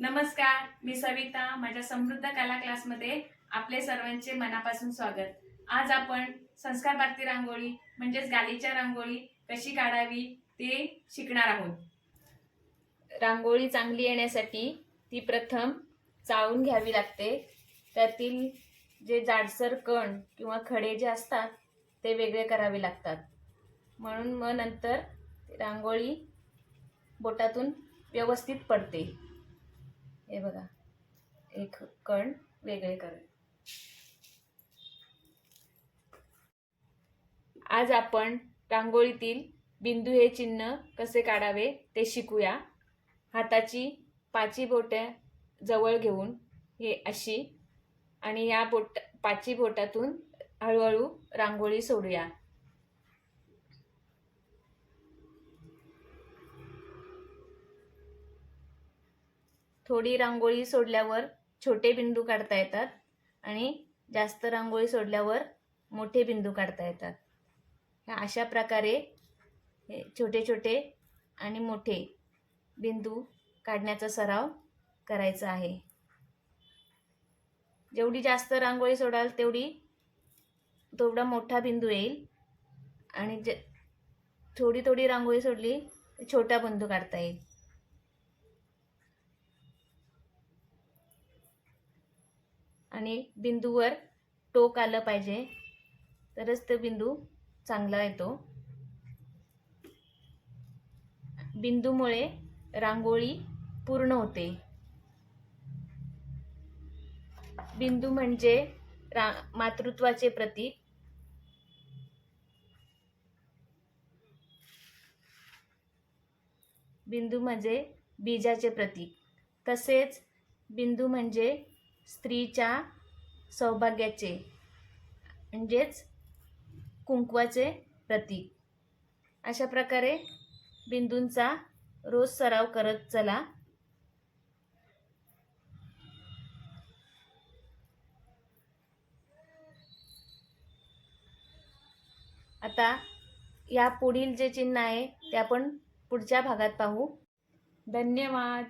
नमस्कार मी सविता माझ्या समृद्ध कला क्लासमध्ये आपले सर्वांचे मनापासून स्वागत. आज आपण संस्कार भारती रांगोळी म्हणजेच गालीच्या रांगोळी कशी काढावी ते शिकणार आहोत. रांगोळी चांगली येण्यासाठी ती प्रथम चाळून घ्यावी लागते. त्यातील जे जाडसर कण किंवा खडे जे असतात ते वेगळे करावे लागतात. म्हणून मग नंतर रांगोळी बोटातून व्यवस्थित पडते. हे बघा. एक कण वेगळे कर आज आपण रांगोळीतील बिंदू हे चिन्ह कसे काढावे ते शिकूया. हाताची पाची बोटे जवळ घेऊन हे अशी आणि या बोट पाची बोटातून हळूहळू रांगोळी सोडूया. थोडी रांगोळी सोडल्यावर छोटे बिंदू काढता येतात आणि जास्त रांगोळी सोडल्यावर मोठे बिंदू काढता येतात. ह्या अशा प्रकारे हे छोटे छोटे आणि मोठे बिंदू काढण्याचा सराव करायचा आहे. जेवढी जास्त रांगोळी सोडाल तेवढी तेवढा मोठा बिंदू येईल आणि जे थोडी थोडी रांगोळी सोडली छोटा बिंदू काढता येईल. आणि बिंदूवर टोक आलं पाहिजे. तरच तो बिंदू चांगला येतो. बिंदूमुळे रांगोळी पूर्ण होते. बिंदू म्हणजे रा मातृत्वाचे प्रतीक. बिंदू म्हणजे बीजाचे प्रतीक. तसेच बिंदू म्हणजे स्त्रीच्या सौभाग्याचे म्हणजेच कुंकवाचे प्रतीक. अशा प्रकारे बिंदूंचा रोज सराव करत चला. आता या पुढील जे चिन्ह आहे ते आपण पुढच्या भागात पाहू. धन्यवाद.